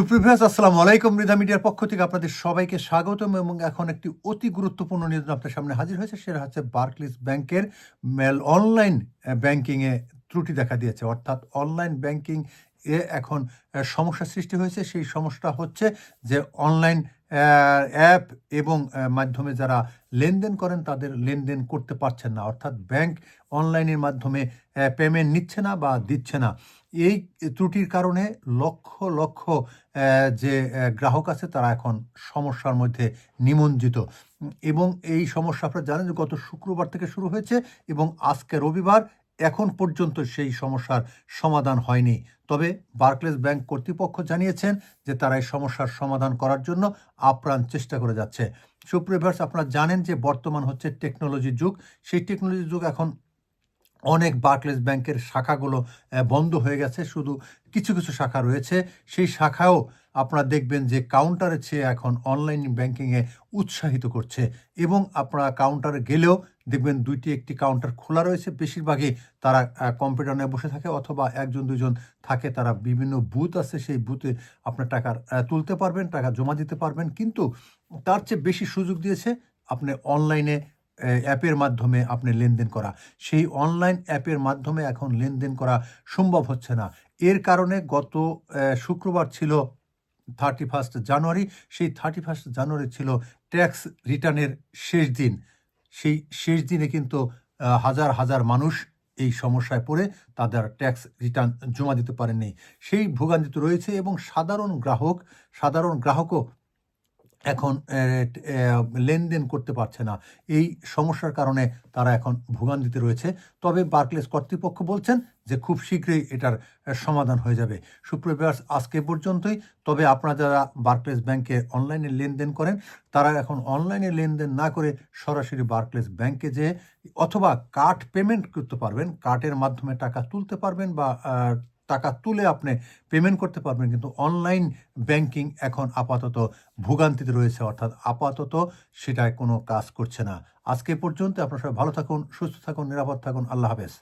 সুপ্রিভিয়াস আসসালাম আলাইকুম। রিধা মিডিয়ার পক্ষ থেকে আপনাদের সবাইকে স্বাগতম এবং এখন একটি অতি গুরুত্বপূর্ণ নিউজ আপনার সামনে হাজির হয়েছে, সেটা হচ্ছে বার্কলিস ব্যাংকের মেল অনলাইন ব্যাংকিংয়ে ত্রুটি দেখা দিয়েছে। অর্থাৎ অনলাইন ব্যাংকিং এ এখন সমস্যা সৃষ্টি হয়েছে। সেই সমস্যা হচ্ছে যে অনলাইন অ্যাপ এবং মাধ্যমে যারা লেনদেন করেন তাদের লেনদেন করতে পারছেন না। অর্থাৎ ব্যাংক অনলাইনের মাধ্যমে পেমেন্ট নিচ্ছে না বা দিচ্ছে না। এই ত্রুটির কারণে লক্ষ লক্ষ যে গ্রাহক আছে তারা এখন সমস্যার মধ্যে নিমজ্জিত। এবং এই সমস্যা আপনারা জানেন যে গত শুক্রবার থেকে শুরু হয়েছে এবং আজকে রবিবার এখন পর্যন্ত সেই সমস্যার সমাধান হয়নি। তবে বার্কলেস ব্যাংক কর্তৃপক্ষ জানিয়েছেন যে তারা এই সমস্যার সমাধান করার জন্য আপ্রাণ চেষ্টা করে যাচ্ছে। সুপ্রিভার্স আপনারা জানেন যে বর্তমান হচ্ছে টেকনোলজির যুগ। সেই টেকনোলজির যুগ এখন অনেক বার্কলেস ব্যাংকের শাখাগুলো বন্ধ হয়ে গেছে। শুধু কিছু কিছু শাখা রয়েছে। সেই শাখাও আপনারা দেখবেন যে কাউন্টারের চেয়ে এখন অনলাইন ব্যাংকিংয়ে উৎসাহিত করছে। এবং আপনারা কাউন্টারে গেলেও দেখবেন দুইটি, একটি কাউন্টার খোলা রয়েছে। বেশিরভাগই তারা কম্পিউটার নিয়ে বসে থাকে অথবা একজন দুজন থাকে। তারা বিভিন্ন বুথ আছে। সেই বুথে আপনার টাকা তুলতে পারবেন, টাকা জমা দিতে পারবেন। কিন্তু তার চেয়ে বেশি সুযোগ দিয়েছে আপনি অনলাইনে অ্যাপের মাধ্যমে আপনি লেনদেন করা। সেই অনলাইন অ্যাপের মাধ্যমে এখন লেনদেন করা সম্ভব হচ্ছে না। এর কারণে গত শুক্রবার ছিল থার্টি ফার্স্ট জানুয়ারি। সেই থার্টি ফার্স্ট জানুয়ারি ছিল ট্যাক্স রিটার্নের শেষ দিন। সেই শেষ দিনে কিন্তু হাজার হাজার মানুষ এই সমস্যায় পড়ে। তাদের ট্যাক্স রিটার্ন জমা দিতে পারেননি। সেই ভোগান্তিতে রয়েছে এবং সাধারণ গ্রাহক, সাধারণ গ্রাহকও এখন লেনদেন করতে পারছে না। এই সমস্যার কারণে তারা এখন ভোগান্তিতে রয়েছে। তবে বার্কলেস কর্তৃপক্ষ বলছেন যে খুব শীঘ্রই এটার সমাধান হয়ে যাবে। সুপ্রিভিয়ার্স আজকে পর্যন্তই। তবে আপনারা যারা বার্কলেস ব্যাংকে অনলাইনে লেনদেন করেন, তারা এখন অনলাইনে লেনদেন না করে সরাসরি বার্কলেস ব্যাংকে যে অথবা কার্ড পেমেন্ট করতে পারবেন। কার্ডের মাধ্যমে টাকা তুলতে পারবেন বা টাকা তুলে আপনি পেমেন্ট করতে পারবেন, কিন্তু অনলাইন ব্যাংকিং এখন আপাতত ভোগান্তিতে রয়েছে, অর্থাৎ আপাতত সেটায় কোনো কাজ করছে না। আজকে পর্যন্ত আপনারা সবাই ভালো থাকুন, সুস্থ থাকুন, নিরাপদ থাকুন, আল্লাহ হাফেজ।